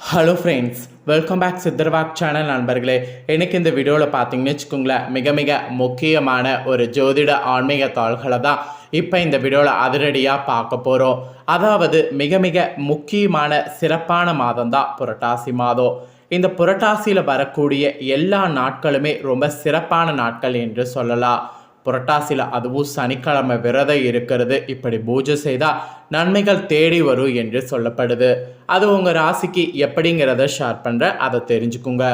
Hello friends welcome back சித்தர்வாக் channel நண்பர்களே. எனக்கு இந்த வீடியோவில் பார்த்தீங்கன்னு வச்சுக்கோங்களேன் மிக மிக முக்கியமான ஒரு ஜோதிட ஆன்மீக தாள்களை தான் இப்போ இந்த வீடியோவில் அதிரடியாக பார்க்க போகிறோம் அதாவது மிக மிக முக்கியமான சிறப்பான மாதம் தான் புரட்டாசி மாதம். இந்த புரட்டாசியில் வரக்கூடிய எல்லா நாட்களுமே ரொம்ப சிறப்பான நாட்கள் என்று சொல்லலாம். புரட்டாசியில் அதுவும் சனிக்கிழமை விரதம் இருக்கிறது. இப்படி பூஜை செய்தால் நன்மைகள் தேடி வரும் என்று சொல்லப்படுது. அது உங்கள் ராசிக்கு எப்படிங்கிறத ஷேர் பண்ணுற அதை தெரிஞ்சுக்குங்க.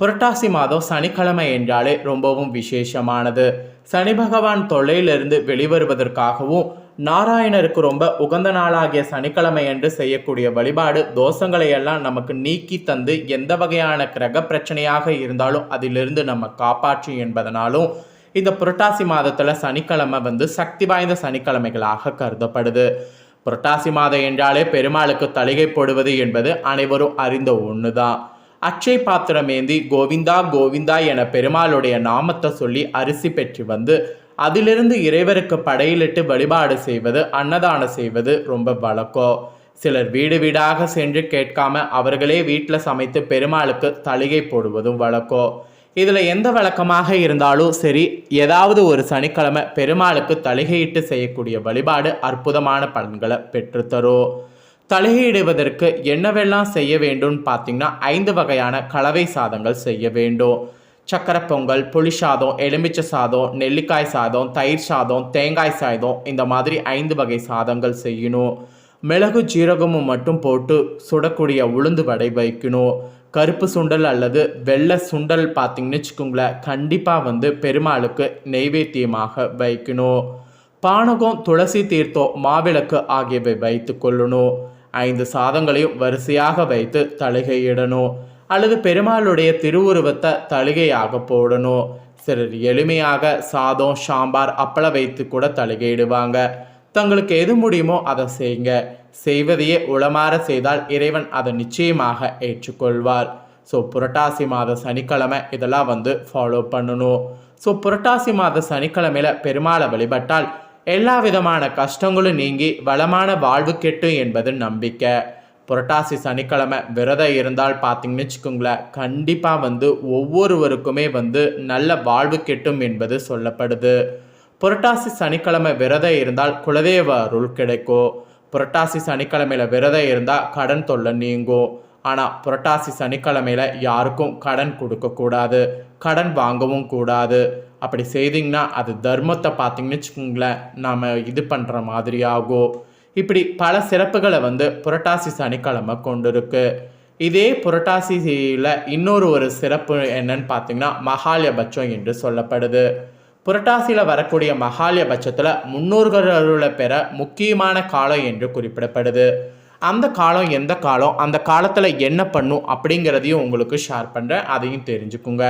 புரட்டாசி மாதம் சனிக்கிழமை என்றாலே ரொம்பவும் விசேஷமானது. சனி பகவான் தொல்லையிலிருந்து வெளிவருவதற்காகவும் நாராயணருக்கு ரொம்ப உகந்த நாளாகிய சனிக்கிழமை என்று செய்யக்கூடிய வழிபாடு தோஷங்களை எல்லாம் நமக்கு நீக்கி தந்து எந்த வகையான கிரக பிரச்சனையாக இருந்தாலும் அதிலிருந்து நம்ம காப்பாற்றி என்பதனாலும் இந்த புரட்டாசி மாதத்தில் சனிக்கிழமை வந்து சக்தி வாய்ந்த சனிக்கிழமைகளாக கருதப்படுது. புரட்டாசி மாதம் என்றாலே பெருமாளுக்கு தலிகை போடுவது என்பது அனைவரும் அறிந்த ஒன்று தான் அச்சை பாத்திரமேந்தி கோவிந்தா கோவிந்தா என பெருமாளுடைய நாமத்தை சொல்லி அரிசி பெற்று வந்து அதிலிருந்து இறைவருக்கு படையிலிட்டு வழிபாடு செய்வது அன்னதானம் செய்வது ரொம்ப வழக்கம். சிலர் வீடு வீடாக சென்று கேட்காம அவர்களே வீட்டில் சமைத்து பெருமாளுக்கு தலிகை போடுவதும் வழக்கம். இதில் எந்த வழக்கமாக இருந்தாலும் சரி ஏதாவது ஒரு சனிக்கிழமை பெருமாளுக்கு தலிகையிட்டு செய்யக்கூடிய வழிபாடு அற்புதமான பலன்களை பெற்றுத்தரும் தலையிடுவதற்கு என்னவெல்லாம் செய்ய வேண்டும்னு பார்த்தீங்கன்னா ஐந்து வகையான கலவை சாதங்கள் செய்ய வேண்டும். சக்கரை பொங்கல் புளி சாதம் எலுமிச்சை சாதம் நெல்லிக்காய் சாதம் தயிர் சாதம் தேங்காய் சாதம் இந்த மாதிரி ஐந்து வகை சாதங்கள் செய்யணும். மிளகு ஜீரகமும் மட்டும் போட்டு சுடக்கூடிய உளுந்து வடை வைக்கணும். கருப்பு சுண்டல் அல்லது வெள்ளை சுண்டல் பார்த்திங்கன்னு வச்சுக்கோங்களேன் கண்டிப்பாக வந்து பெருமாளுக்கு நெய்வேத்தியமாக வைக்கணும். பானகம் துளசி தீர்த்தம் மாவிளக்கு ஆகியவை வைத்து கொள்ளணும். ஐந்து சாதங்களையும் வரிசையாக வைத்து தழுகையிடணும் அல்லது பெருமாளுடைய திருவுருவத்தை தழுகையாக போடணும். சிலர் எளிமையாக சாதம் சாம்பார் அப்பளம் வைத்து கூட தழுகையிடுவாங்க தங்களுக்கு எது முடியுமோ அதை செய்யுங்க செய்வதையே உளமாற செய்தால் இறைவன் அதை நிச்சயமாக ஏற்றுக்கொள்வார். ஸோ புரட்டாசி மாத சனிக்கிழமை இதெல்லாம் வந்து ஃபாலோ பண்ணணும். ஸோ புரட்டாசி மாத சனிக்கிழமையில பெருமாளை வழிபட்டால் எல்லா விதமான கஷ்டங்களும் நீங்கி வளமான வாழ்வு கெட்டும் என்பது நம்பிக்கை. புரட்டாசி சனிக்கிழமை விரதம் இருந்தால் பார்த்தீங்கன்னு வச்சுக்கோங்களேன் கண்டிப்பாக வந்து ஒவ்வொருவருக்குமே வந்து நல்ல வாழ்வு கெட்டும் என்பது சொல்லப்படுது. புரட்டாசி சனிக்கிழமை விரதம் இருந்தால் குலதெய்வ அருள் கிடைக்கும். புரட்டாசி சனிக்கிழமையில விரதம் இருந்தால் கடன் தொல்லை நீங்கும். ஆனால் புரட்டாசி சனிக்கிழமையில யாருக்கும் கடன் கொடுக்கக்கூடாது கடன் வாங்கவும் கூடாது. அப்படி செய்தீங்கன்னா அது தர்மத்தை பார்த்தீங்கன்னு வச்சுக்கோங்களேன் நாம் இது பண்ணுற மாதிரி ஆகும். இப்படி பல சிறப்புகளை வந்து புரட்டாசி சனிக்கிழமை கொண்டிருக்கு. இதே புரட்டாசியில் இன்னொரு ஒரு சிறப்பு என்னன்னு பார்த்தீங்கன்னா மகாலயபட்சம் என்று சொல்லப்படுது. புரட்டாசியில் வரக்கூடிய மகாலய மகாலயபட்சத்தில் முன்னோர்களை பெற முக்கியமான காலம் என்று குறிப்பிடப்படுது. அந்த காலம் எந்த காலம் அந்த காலத்தில் என்ன பண்ணும் அப்படிங்கிறதையும் உங்களுக்கு ஷேர் பண்ணுறேன் அதையும் தெரிஞ்சுக்குங்க.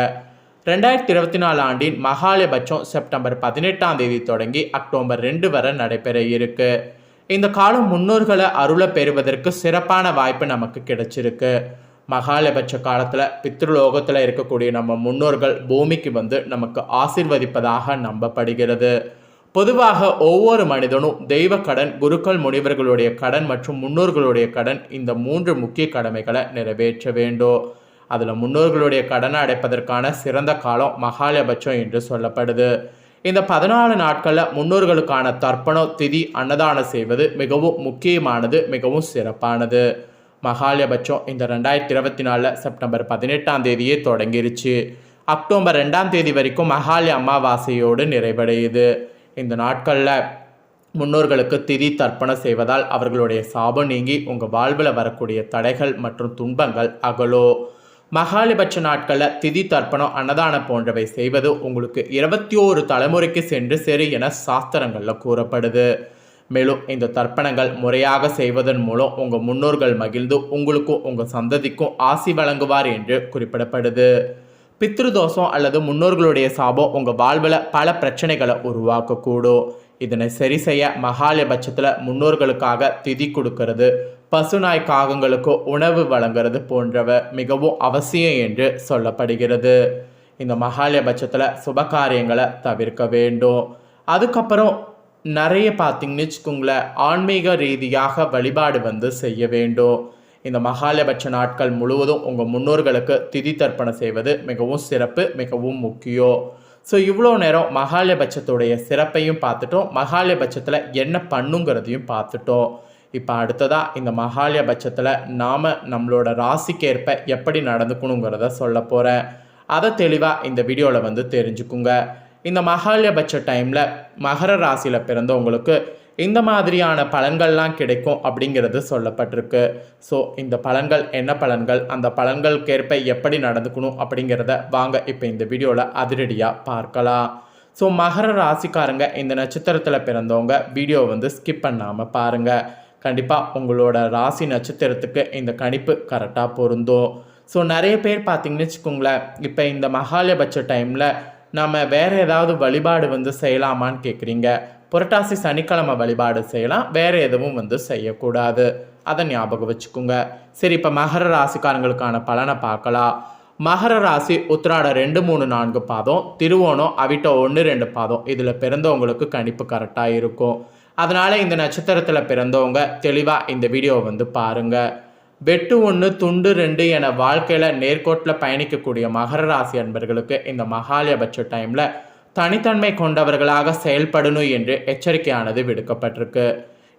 ரெண்டாயிரத்தி இருபத்தி நாலு ஆண்டின் மகாலயபட்சம் செப்டம்பர் பதினெட்டாம் தேதி தொடங்கி அக்டோபர் ரெண்டு வரை நடைபெற இருக்கு. இந்த காலம் முன்னோர்களை அருளை பெறுவதற்கு சிறப்பான வாய்ப்பு நமக்கு கிடைச்சிருக்கு. மகாலபட்ச காலத்தில் பித்ருலோகத்தில் இருக்கக்கூடிய நம்ம முன்னோர்கள் பூமிக்கு வந்து நமக்கு ஆசிர்வதிப்பதாக நம்பப்படுகிறது. பொதுவாக ஒவ்வொரு மனிதனும் தெய்வ கடன் குருக்கள் முனிவர்களுடைய கடன் மற்றும் முன்னோர்களுடைய கடன் இந்த மூன்று முக்கிய கடமைகளை நிறைவேற்ற வேண்டும். அதில் முன்னோர்களுடைய கடனை அடைப்பதற்கான சிறந்த காலம் மகாலபட்சம் என்று சொல்லப்படுது. இந்த பதினாலு நாட்களில் முன்னோர்களுக்கான தர்ப்பணம் திதி அன்னதானம் செய்வது மிகவும் முக்கியமானது மிகவும் சிறப்பானது. மகாலயபட்சம் இந்த ரெண்டாயிரத்தி இருபத்தி நாலில் செப்டம்பர் பதினெட்டாம் தேதியே தொடங்கிருச்சு. அக்டோபர் ரெண்டாம் தேதி வரைக்கும் மகாலய அமாவாசையோடு நிறைவடையுது. இந்த நாட்களில் முன்னோர்களுக்கு திதி தர்ப்பணம் செய்வதால் அவர்களுடைய சாபம் நீங்கி உங்கள் வாழ்வில் வரக்கூடிய தடைகள் மற்றும் துன்பங்கள் அகலோ. மகாலிபட்ச நாட்களில் திதி தர்ப்பணம் அன்னதானம் போன்றவை செய்வது உங்களுக்கு இருபத்தி ஓரு தலைமுறைக்கு சென்று சரி என சாஸ்திரங்களில் கூறப்படுது. மேலும் இந்த தர்ப்பணங்கள் முறையாக செய்வதன் மூலம் உங்கள் முன்னோர்கள் மகிழ்ந்து உங்களுக்கும் உங்கள் சந்ததிக்கும் ஆசி வழங்குவார் என்று குறிப்பிடப்படுது. பித்ருதோஷம் அல்லது முன்னோர்களுடைய சாபம் உங்கள் வாழ்வில் பல பிரச்சனைகளை உருவாக்கக்கூடும். இதனை சரி செய்ய மகாலயபட்சத்தில் முன்னோர்களுக்காக திதி கொடுக்கறது. பசுநாய் காகங்களுக்கு உணவு வழங்குறது போன்றவை மிகவும் அவசியம் என்று சொல்லப்படுகிறது. இந்த மகாலயபட்சத்தில் சுபகாரியங்களை தவிர்க்க வேண்டும். அதுக்கப்புறம் நிறைய பார்த்தீங்கன்னு வச்சுக்கோங்களேன் ஆன்மீக ரீதியாக வழிபாடு வந்து செய்ய வேண்டும். இந்த மகாலயபட்ச நாட்கள் முழுவதும் உங்கள் முன்னோர்களுக்கு திதி தர்ப்பணம் செய்வது மிகவும் சிறப்பு மிகவும் முக்கியம். ஸோ இவ்வளோ நேரம் மகாலயபட்சத்துடைய சிறப்பையும் பார்த்துட்டோம். மகாலயபட்சத்தில் என்ன பண்ணுங்கிறதையும் பார்த்துட்டோம். இப்போ அடுத்ததாக இந்த மகாலயபட்சத்தில் நாம் நம்மளோட ராசிக்கேற்ப எப்படி நடந்துக்கணுங்கிறத சொல்ல போகிறேன் அதை தெளிவாக இந்த வீடியோவில் வந்து தெரிஞ்சுக்குங்க. இந்த மகாலயபட்ச டைமில் மகர ராசியில் பிறந்தவங்களுக்கு இந்த மாதிரியான பலன்கள்லாம் கிடைக்கும் அப்படிங்கிறது சொல்லப்பட்டிருக்கு. ஸோ இந்த பலன்கள் என்ன பலன்கள் அந்த பலன்களுக்கேற்ப எப்படி நடந்துக்கணும் அப்படிங்கிறத வாங்க இப்போ இந்த வீடியோவில் அதிரடியாக பார்க்கலாம். ஸோ மகர ராசிக்காரங்க இந்த நட்சத்திரத்தில் பிறந்தவங்க வீடியோ வந்து ஸ்கிப் பண்ணாமல் பாருங்கள் கண்டிப்பாக உங்களோட ராசி நட்சத்திரத்துக்கு இந்த கணிப்பு கரெக்டாக பொருந்தும். ஸோ நிறைய பேர் பார்த்தீங்கன்னு வச்சுக்கோங்களேன் இப்போ இந்த மகாலயபட்ச டைமில் நம்ம வேறு ஏதாவது வழிபாடு வந்து செய்யலாமான்னு கேட்குறீங்க புரட்டாசி சனிக்கிழமை வழிபாடு செய்யலாம். வேறு எதுவும் வந்து செய்யக்கூடாது. அதை ஞாபகம் வச்சுக்கோங்க. சரி இப்போ மகர ராசிக்காரங்களுக்கான பலனை பார்க்கலாம். மகர ராசி உத்திராட ரெண்டு மூணு நான்கு பாதம். திருவோணம் அவிட்ட ஒன்று ரெண்டு பாதம். இதில் பிறந்தவங்களுக்கு கணிப்பு கரெக்டாக இருக்கும். அதனால் இந்த நட்சத்திரத்தில் பிறந்தவங்க தெளிவாக இந்த வீடியோவை வந்து பாருங்கள் வெட்டு ஒன்று துண்டு ரெண்டு என வாழ்க்கையில் நேர்கோட்டில் பயணிக்கக்கூடிய மகர ராசி அன்பர்களுக்கு இந்த மகாலயபட்ச டைமில் தனித்தன்மை கொண்டவர்களாக செயல்படணும் என்று எச்சரிக்கையானது விடுக்கப்பட்டிருக்கு.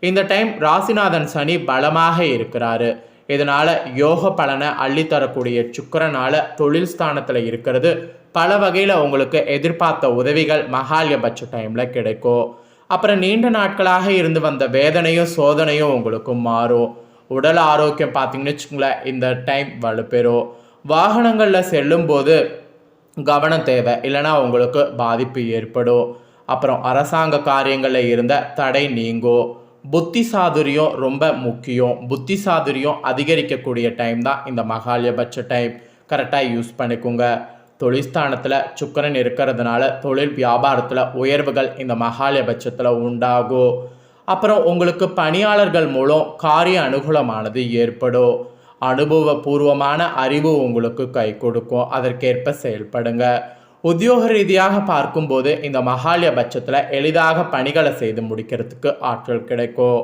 இந்த டைம் ராசிநாதன் சனி பலமாக இருக்கிறாரு. இதனால் யோக பலனை அள்ளித்தரக்கூடிய சுக்கரனால தொழில் ஸ்தானத்தில் இருக்கிறது. பல வகையில் உங்களுக்கு எதிர்பார்த்த உதவிகள் மகாலயபட்ச டைமில் கிடைக்கும். அப்புறம் நீண்ட நாட்களாக இருந்து வந்த வேதனையும் சோதனையும் உங்களுக்கு மாறும். உடல் ஆரோக்கியம் பார்த்தீங்கன்னு வச்சுக்கோங்களேன் இந்த டைம் வலுப்பெறும் வாகனங்களில் செல்லும்போது கவனம் தேவை இல்லைனா உங்களுக்கு பாதிப்பு ஏற்படும் அப்புறம் அரசாங்க காரியங்களில் இருந்த தடை நீங்கும் புத்தி சாதுரியம் ரொம்ப முக்கியம். புத்தி சாதுரியம் அதிகரிக்கக்கூடிய டைம் தான் இந்த மகாலயபட்ச டைம் கரெக்டாக யூஸ் பண்ணிக்கோங்க. தொழில்ஸ்தானத்தில் சுக்கரன் இருக்கிறதுனால தொழில் வியாபாரத்தில் உயர்வுகள் இந்த மகாலயபட்சத்தில் உண்டாகும் அப்புறம் உங்களுக்கு பணியாளர்கள் மூலம் காரிய அனுகூலமானது ஏற்படும். அனுபவபூர்வமான அறிவு உங்களுக்கு கை கொடுக்கும். அதற்கேற்ப செயல்படுங்க. உத்தியோக ரீதியாக பார்க்கும்போது இந்த மகாலயபட்சத்தில் எளிதாக பணிகளை செய்து முடிக்கிறதுக்கு ஆற்றல் கிடைக்கும்.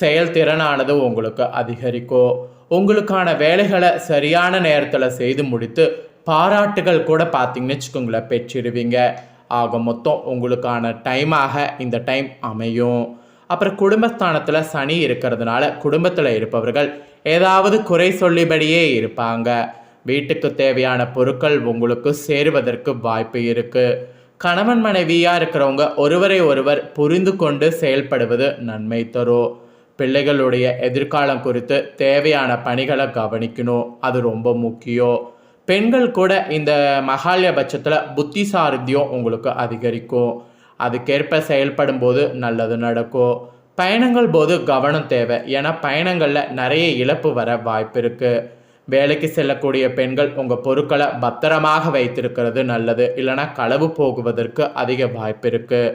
செயல்திறனானது உங்களுக்கு அதிகரிக்கும். உங்களுக்கான வேலைகளை சரியான நேரத்தில் செய்து முடித்து பாராட்டுகள் கூட பார்த்தீங்கன்னு வச்சுக்கோங்களேன் பெற்றிடுவீங்க ஆக மொத்தம் உங்களுக்கான டைமாக இந்த டைம் அமையும். அப்புறம் குடும்பஸ்தானத்தில் சனி இருக்கிறதுனால குடும்பத்தில் இருப்பவர்கள் ஏதாவது குறை சொல்லிபடியே இருப்பாங்க. வீட்டுக்கு தேவையான பொருட்கள் உங்களுக்கு சேருவதற்கு வாய்ப்பு இருக்குது கணவன் மனைவியாக இருக்கிறவங்க ஒருவரை ஒருவர் புரிந்து கொண்டு செயல்படுவது நன்மை தரும் பிள்ளைகளுடைய எதிர்காலம் குறித்து தேவையான பணிகளை கவனிக்கணும். அது ரொம்ப முக்கியம் பெண்கள் கூட இந்த மகாலயபட்சத்தில் புத்தி உங்களுக்கு அதிகரிக்கும். அதுக்கேற்ப செயல்படும் போது நல்லது நடக்கும் பயணங்கள் போது கவனம் தேவை. ஏன்னா பயணங்களில் நிறைய இழப்பு வர வாய்ப்பு இருக்குது வேலைக்கு செல்லக்கூடிய பெண்கள் உங்கள் பொருட்களை பத்திரமாக வைத்திருக்கிறது நல்லது. இல்லைனா களவு போகுவதற்கு அதிக வாய்ப்பு இருக்குது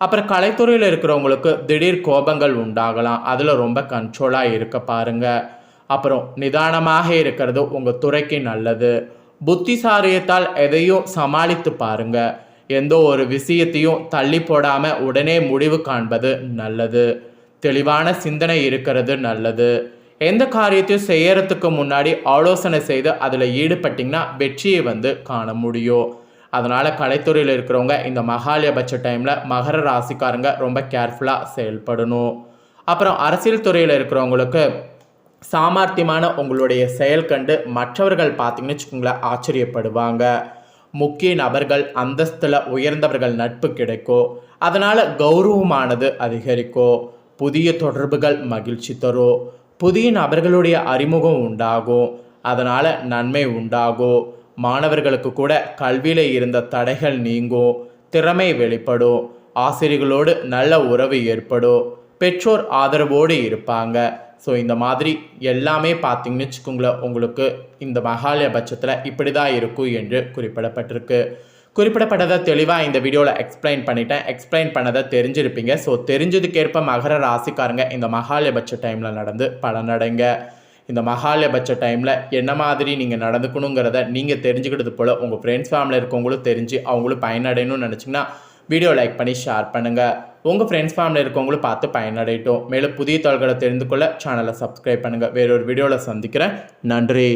அப்புறம் கலைத்துறையில் இருக்கிறவங்களுக்கு திடீர் கோபங்கள் உண்டாகலாம். அதில் ரொம்ப கண்ட்ரோலாக இருக்க பாருங்கள் அப்புறம் நிதானமாக இருக்கிறது உங்கள் துறைக்கு நல்லது. புத்திசாரியத்தால் எதையும் சமாளித்து பாருங்கள் எந்த ஒரு விஷயத்தையும் தள்ளி போடாமல் உடனே முடிவு காண்பது நல்லது. தெளிவான சிந்தனை இருக்கிறது நல்லது. எந்த காரியத்தையும் செய்யறதுக்கு முன்னாடி ஆலோசனை செய்து அதில் ஈடுபட்டிங்கன்னா வெற்றியை வந்து காண முடியும். அதனால் கலைத்துறையில் இருக்கிறவங்க இந்த மகாலயபட்ச டைமில் மகர ராசிக்காரங்க ரொம்ப கேர்ஃபுல்லாக செயல்படணும். அப்புறம் அரசியல் துறையில் இருக்கிறவங்களுக்கு சாமர்த்தியமான உங்களுடைய செயல் கண்டு மற்றவர்கள் பார்த்தீங்கன்னு வச்சுக்கோங்களேன் ஆச்சரியப்படுவாங்க. முக்கிய நபர்கள் அந்தஸ்தில் உயர்ந்தவர்கள் நட்பு கிடைக்கும் அதனால் கௌரவமானது அதிகரிக்கும் புதிய தொடர்புகள் மகிழ்ச்சி தரும் புதிய நபர்களுடைய அறிமுகம் உண்டாகும் அதனால் நன்மை உண்டாகும் மாணவர்களுக்கு கூட கல்வியில் இருந்த தடைகள் நீங்கும் திறமை வெளிப்படும் ஆசிரியர்களோடு நல்ல உறவு ஏற்படும் பெற்றோர் ஆதரவோடு இருப்பாங்க. ஸோ இந்த மாதிரி எல்லாமே பார்த்தீங்கன்னு வச்சுக்கோங்களேன் உங்களுக்கு இந்த மகாலய பட்சத்தில் இப்படி தான் இருக்கும் என்று குறிப்பிடப்பட்டிருக்கு. குறிப்பிடப்பட்டதை தெளிவாக இந்த வீடியோவில் எக்ஸ்பிளைன் பண்ணிட்டேன். எக்ஸ்பிளைன் பண்ணதை தெரிஞ்சிருப்பீங்க. ஸோ தெரிஞ்சதுக்கேற்ப மகர ராசிக்காரங்க இந்த மகாலயபட்ச டைமில் நடந்து பலனடைங்க இந்த மகாலயபட்ச டைமில் என்ன மாதிரி நீங்கள் நடந்துக்கணுங்கிறத நீங்கள் தெரிஞ்சுக்கிட்டது போல் உங்கள் ஃப்ரெண்ட்ஸ் ஃபேமிலியில் இருக்கவங்களும் தெரிஞ்சு அவங்களும் பயனடையணும்னு நினச்சிங்கன்னா வீடியோ லைக் பண்ணி ஷேர் பண்ணுங்கள் உங்கள் ஃப்ரெண்ட்ஸ் ஃபேமிலி இருக்கவங்களும் பார்த்து பயனடையட்டும். மேலும் புதிய தாள்களை தெரிந்து கொள்ள சேனலை சப்ஸ்கிரைப் பண்ணுங்கள் வேறொரு வீடியோவில் சந்திக்கிறேன். நன்றி.